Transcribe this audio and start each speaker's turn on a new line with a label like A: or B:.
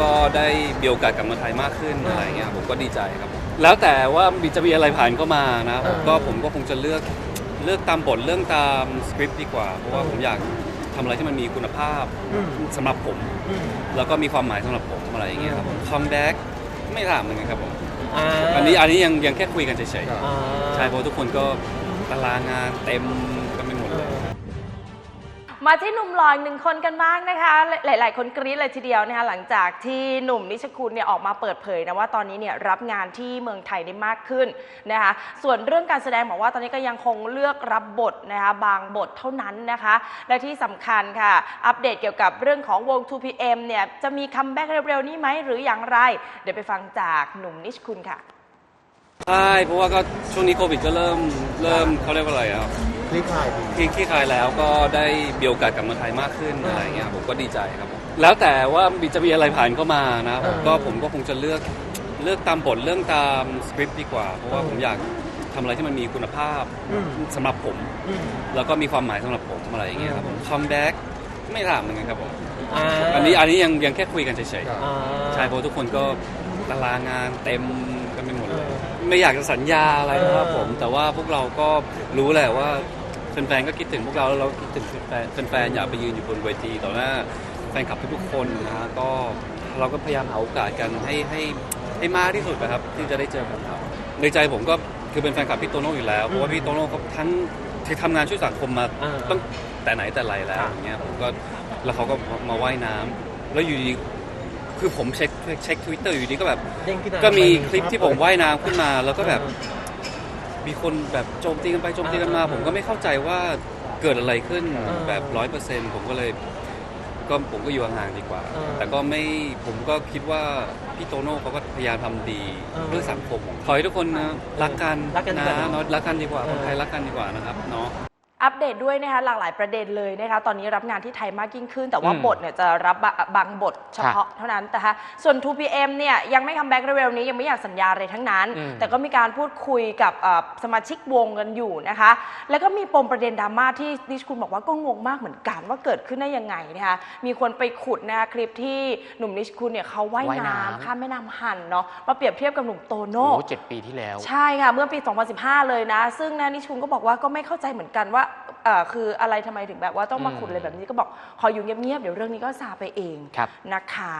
A: ก็ได้มีโอกาสกลับมาไทยมากขึ้นอะไรเงี้ยผมก็ดีใจครับผมแล้วแต่ว่ามีจะมีอะไรผ่านเข้ามานะผมก็ผมก็คงจะเลือกเลือกตามบทเรื่องตามสคริปต์ดีกว่า เพราะว่าผมอยากทำอะไรที่มันมีคุณภาพ
B: อืม
A: สำหรับผม
B: อืม
A: แล้วก็มีความหมายสำหรับผมอะไรอย่างเงี้ยครับผมคอมแบ็กไม่ถามเหมือนกันครับผมาอันนี้อันนี้ยังยังแค่คุยกันเฉย
B: อ่า
A: ๆใช่เพราะทุกคนก็ตารางงานเต็มกันไปหมดเลย
C: มาที่หนุ่มหล่ออีกหนึ่งคนกันบ้างนะคะ หลาย ๆ คนกรี๊ดเลยทีเดียวนะคะหลังจากที่หนุ่มนิชคุณเนี่ยออกมาเปิดเผยนะว่าตอนนี้เนี่ยรับงานที่เมืองไทยได้มากขึ้นนะคะ ส่วนเรื่องการแสดงบอกว่าตอนนี้ก็ยังคงเลือกรับบทนะคะบางบทเท่านั้นนะคะ และที่สำคัญค่ะ อัปเดตเกี่ยวกับเรื่องของวง 2PM เนี่ยจะมีคัมแบ็กเร็ว ๆ นี้ไหมหรืออย่างไร เดี๋ยวไปฟังจากหนุ่มนิชคุณค่ะ
A: ใช่เพราะว่าก็ช่วงนี้โควิดก็เริ่มเริ่มเขาเรียกว่าอะไรอะครับ
B: ลี่คลายดี
A: ที่ที่คลายแล้วก็ได้มีโอกาสกลับมาไทยมากขึ้นอะไรเงี้ยผมก็ดีใจครับผมแล้วแต่ว่ามีจะมีอะไรผ่านเข้ามานะผมก็ผมก็คงจะเลือกเลือกตามบทเรื่องตามสคริปต์ดีกว่า เพราะว่าผมอยากทำอะไรที่มันมีคุณภาพ
B: อืม
A: สำหรับผม
B: อืม
A: แล้วก็มีความหมายสำหรับผมอะไรอย่างเงี้ยครับผมคอมแบ็กไม่ถามเหมือนกันครับผมาอันนี้อันนี้ยังยังแค่คุยกันเฉย
B: อ่า
A: ๆใช่เพราะทุกคนก็ตารางงานเต็มกันไปหมดเลย
B: เออ
A: ไม่อยากจะสัญญาอะไรนะครับ
B: เออ
A: ผม แต่ว่าพวกเราก็รู้แหละว่า แฟนๆก็คิดถึงพวกเราแล้วเราคิดถึงแฟนๆแฟนๆอยากไปยืนอยู่บนเวทีต่อหน้าแฟนคลับทุกๆคนนะฮะก็เราก็พยายามหาโอกาสกันให้ให้ให้มากที่สุดนะครับ ที่จะได้เจอกันครับในใจผมก็คือเป็นแฟนคลับพี่โตโน่อยู่แล้วเพราะว่าพี่โตโน่เขาทั้งที่ทำงานช่วยสังคมมา
B: อ่า
A: ตั้งแต่ไหนแต่ไรแล้ว
B: ครับ
A: อย่างเงี้ยผมก็แล้วเขาก็มาว่ายน้ำแล้วอยู่ดีคือผมเช็คเช็คทวิตเตอร์อยู่ดีก็แบบ
B: เด้งขึ้นมา
A: ก็มีคลิปที่ผมว่ายน้ำขึ้นมาแล้วก็แบบ มีคนแบบโจมตีกันไปโจมตีกันมา
B: อ่า
A: ผมก็ไม่เข้าใจว่าเกิดอะไรขึ้น
B: อ่า
A: แบบร้อยเปอร์เซ็นต์ผมก็เลยก็ผมก็อยู่ห่างๆดีกว่า
B: อ่า
A: แต่ก็ไม่ผมก็คิดว่าพี่โตโน่เขาก็พยายามทำดี
B: อ่า
A: เพื่อสังคมขอให้ทุกคนนะรักกัน
B: รักกันดีกว่า
A: นะ
B: เนอะ
A: เนาะรักกันดีกว่า
B: เออ
A: คนไทยรักกันดีกว่านะครับเนาะ
C: อัปเดตด้วยนะคะหลากหลายประเด็นเลยนะคะตอนนี้รับงานที่ไทยมากยิ่งขึ้น แต่ว่า
D: อืม
C: บทเนี่ยจะรับบะบางบทเฉพาะเท่านั้นนะคะส่วน 2PM เนี่ยยังไม่คัมแบ็กเร็วๆนี้ยังไม่อยากสัญญาอะไรทั้งนั้น
D: อืม
C: แต่ก็มีการพูดคุยกับเอ่อสมาชิกวงกันอยู่นะคะ แล้วก็มีปมประเด็นดราม่าที่นิชคุณบอกว่าก็งงมากเหมือนกันว่าเกิดขึ้นได้ยังไงนะคะมีคนไปขุดนะคะคลิปที่หนุ่มนิชคุณเนี่ยเขาว่าย
D: ว่าย
C: น้ำ
D: น้ำ
C: ข้ามแม่น้ำหันเนาะมาเปรียบเทียบกับหนุ่มโต
D: โอ้
C: โน่
D: โหเจ็ดปีที่แล้ว
C: ใช่ค่ะ เมื่อปี 2015 เลยนะ ซึ่งนะนิชุนก็บอกว่าก็ไม่เข้าใจเหมือนกันว่าเอ่อ คืออะไรทำไมถึงแบบว่าต้องมาขุดอะไรแบบนี้ก็บอกขออยู่เงียบๆเดี๋ยวเรื่องนี้ก็ซาไปเอง
D: ครับ
C: นะคะ